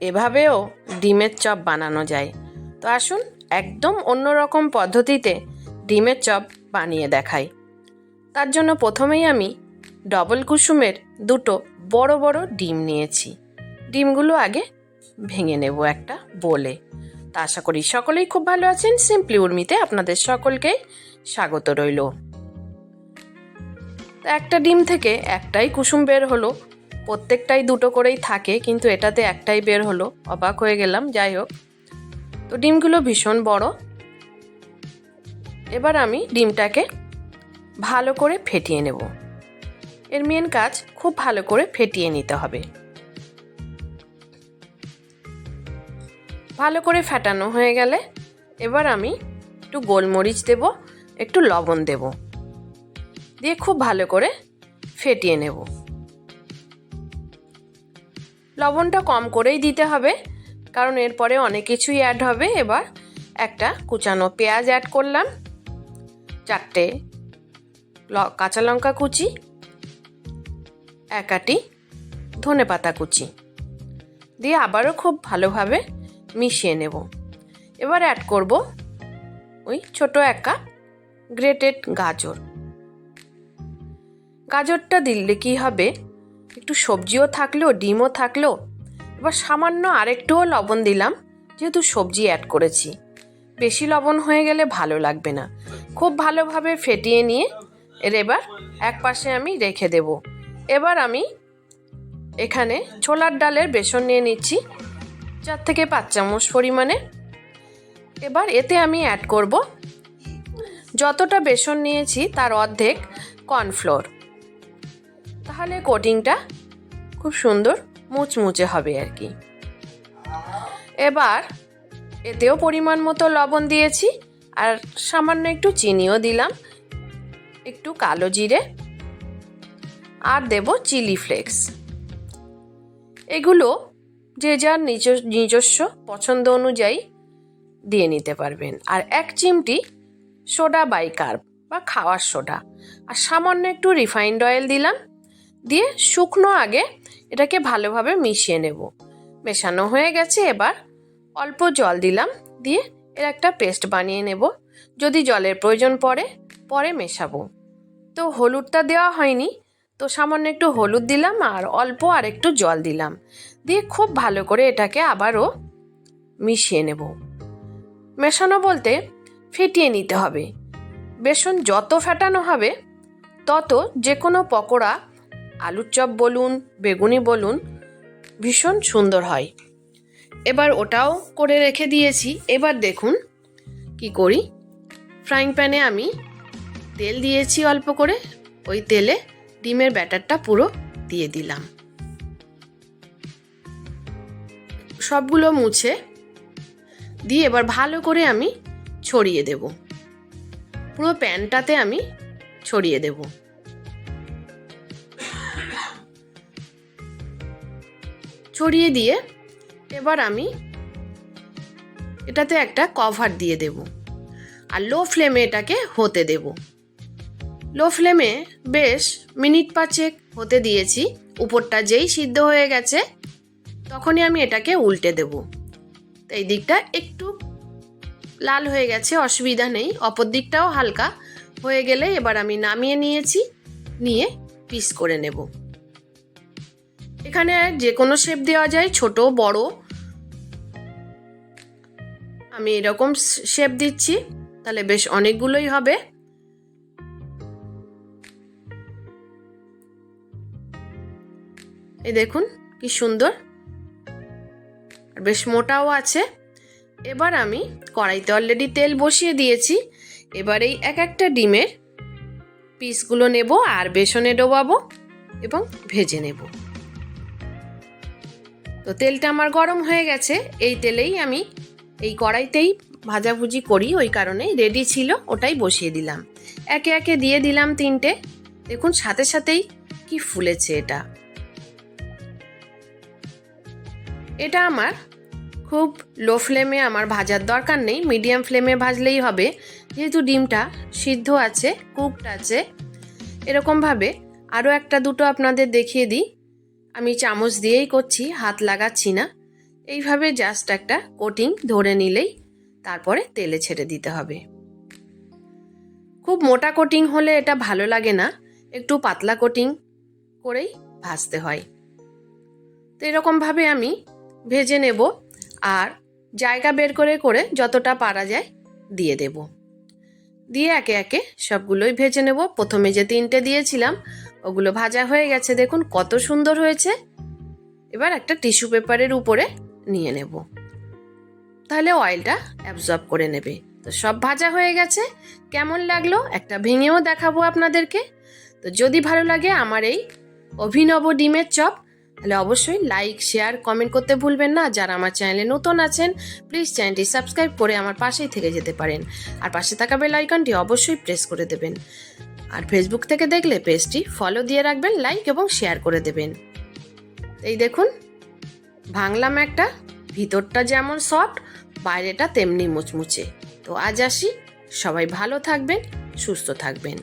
এভাবেও ডিমের চপ বানানো যায়। তো আসুন একদম অন্যরকম পদ্ধতিতে ডিমের চপ বানিয়ে দেখাই। তার জন্য প্রথমেই আমি ডবল কুসুমের দুটো বড় বড় ডিম নিয়েছি। ডিমগুলো আগে ভেঙে নেব একটা বলে। তা আশা করি সকলেই খুব ভালো আছেন। সিম্পলি উর্মিতে আপনাদের সকলকে স্বাগত রইল। একটা ডিম থেকে একটাই কুসুম বের হলো প্রত্যেকটাই দুটো করেই থাকে, কিন্তু এটাতে একটাই বের হলো। অবাক হয়ে গেলাম, যাই হোক। তো ডিমগুলো ভীষণ বড়। এবার আমি ডিমটাকে ভালো করে ফেটিয়ে নেব। এর মেন কাজ, খুব ভালো করে ফেটিয়ে নিতে হবে। ভালো করে ফেটানো হয়ে গেলে এবার আমি একটু গোলমরিচ দেব, একটু লবণ দেব। দিয়ে খুব ভালো করে ফেটিয়ে নেব। লবণটা কম করেই দিতে হবে, কারণ এরপরে অনেক কিছুই অ্যাড হবে। এবার একটা কুচানো পেঁয়াজ অ্যাড করলাম, চারটে কাঁচা লঙ্কা কুচি একাটি ধনে পাতা কুচি। দিয়ে আবারও খুব ভালোভাবে মিশিয়ে নেব। এবার অ্যাড করব ওই ছোট এক কাপ গ্রেটেড গাজর। গাজরটা দিলে কি হবে? একটু সবজিও থাকল, ডিমও থাকল। এবার সামান্য আরেকটুও লবণ দিলাম, যেহেতু সবজি অ্যাড করেছি। বেশি লবণ হয়ে গেলে ভালো লাগবে না। খুব ভালোভাবে ফেটিয়ে নিয়ে এর এবার এক পাশে আমি রেখে দেব। এবার আমি এখানে ছোলার ডালের বেসন নিয়ে নিচ্ছি, চার থেকে পাঁচ চামচ পরিমাণে। এবার এতে আমি অ্যাড করব যতটা বেসন নিয়েছি তার অর্ধেক কর্নফ্লোর তাহলে কোটিংটা খুব সুন্দর মুচমুচে হবে আর কি। এবার এতেও পরিমাণ মতো লবণ দিয়েছি আর সামান্য একটু চিনিও দিলাম, একটু কালো জিরে আর দেব চিলি ফ্লেক্স। এগুলো যে যার নিজ নিজস্ব পছন্দ অনুযায়ী দিয়ে নিতে পারবেন। আর এক চিমটি সোডা বাই বাইকার্ব বা খাওয়ার সোডা। আর সামান্য একটু রিফাইন্ড অয়েল দিলাম দিয়ে শুকনো আগে এটাকে ভালোভাবে মিশিয়ে নেব। মেশানো হয়ে গেছে, এবার অল্প জল দিলাম, দিয়ে এর একটা পেস্ট বানিয়ে নেব। যদি জলের প্রয়োজন পড়ে, পরে মেশাবো। তো হলুদটা দেওয়া হয়নি, তো সামান্য একটু হলুদ দিলাম আর অল্প আর একটু জল দিলাম। দিয়ে খুব ভালো করে এটাকে আবারও মিশিয়ে নেব। মেশানো বলতে ফেটিয়ে নিতে হবে। বেসন যত ফেটানো হবে, তত যে কোনো পকোড়া আলুর চপ বলুন, বেগুনি বলুন, ভীষণ সুন্দর হয়। এবার ওটাও করে রেখে দিয়েছি। এবার দেখুন কি করি। ফ্রাইং প্যানে আমি তেল দিয়েছি অল্প করে। ওই তেলে ডিমের ব্যাটারটা পুরো দিয়ে দিলাম। সবগুলো মুছে দিয়ে এবার ভালো করে আমি ছড়িয়ে দেব। পুরো প্যানটাতে আমি ছড়িয়ে দেব। ছড়িয়ে দিয়ে এবার আমি এটাতে একটা কভার দিয়ে দেব। আর লো ফ্লেমে এটাকে হতে দেব। লো ফ্লেমে বেশ মিনিট পাঁচেক হতে দিয়েছি। উপরটা যেই সিদ্ধ হয়ে গেছে, তখনই আমি এটাকে উল্টে দেব। এই দিকটা একটু লাল হয়ে গেছে, অসুবিধা নেই। অপর দিকটাও হালকা হয়ে গেলে এবার আমি নামিয়ে নিয়েছি, নিয়ে পিস করে নেব। এখানে যে কোনো শেপ দেওয়া যায়, ছোট, বড়। আমি এরকম শেপ দিচ্ছি, তাহলে বেশ অনেকগুলোই হবে। এই দেখুন, কি সুন্দর। আর বেশ মোটাও আছে। এবার আমি কড়াইতে অলরেডি তেল বসিয়ে দিয়েছি। এবার এই এক একটা ডিমের পিসগুলো নেব আর বেসনে ডোবাবো এবং ভেজে নেব। তো তেলটা আমার গরম হয়ে গেছে। এই তেলেই আমি এই কড়াইতেই ভাজাভুজি করি, ওই কারণে রেডি ছিল, ওটাই বসিয়ে দিলাম। একে একে দিয়ে দিলাম তিনটে। দেখুন, সাথে সাথেই কি ফুলেছে এটা। এটা আমার খুব লো ফ্লেমে আমার ভাজার দরকার নেই মিডিয়াম ফ্লেমে ভাজলেই হবে। যেহেতু ডিমটা সিদ্ধ আছে কুকড আছে, এরকমভাবে আরও একটা দুটো আপনাদের দেখিয়ে দিই। আমি চামচ দিয়েই করছি, হাত লাগাচ্ছি না। এইভাবে জাস্ট একটা কোটিং ধরে নিলেই তারপরে তেলে ছেড়ে দিতে হবে। খুব মোটা কোটিং হলে এটা ভালো লাগে না, একটু পাতলা কোটিং করেই ভাজতে হয়। তো এরকমভাবে আমি ভেজে নেব আর জায়গা বের করে করে যতটা পারা যায় দিয়ে দেব। দিয়ে একে একে সবগুলোই ভেজে নেব। প্রথমে যে তিনটে দিয়েছিলাম, ওগুলো ভাজা হয়ে গেছে। দেখুন কত সুন্দর হয়েছে। এবার একটা টিস্যু পেপারের উপরে নিয়ে নেব। তাহলে অয়েলটা অ্যাবজর্ব করে নেবে। তো সব ভাজা হয়ে গেছে। কেমন লাগল একটা ভেঙেও দেখাবো আপনাদেরকে। তো যদি ভালো লাগে আমার এই অভিনব ডিমের চপ তাহলে অবশ্যই লাইক শেয়ার কমেন্ট করতে ভুলবেন না। যারা আমার চ্যানেলে নতুন আছেন প্লিজ চ্যানেলটি সাবস্ক্রাইব করে আমার পাশেই থেকে যেতে পারেন। আর পাশে থাকা বেল আইকনটি অবশ্যই প্রেস করে দেবেন। আর ফেসবুক থেকে দেখলে পেজটি ফলো দিয়ে রাখবেন লাইক এবং শেয়ার করে দেবেন। এই দেখুন, ভাঙলাম একটা, ভিতরটা যেমন সফট বাইরেটা তেমনি মুচমুচে। তো আজ আসি, সবাই ভালো থাকবেন, সুস্থ থাকবেন।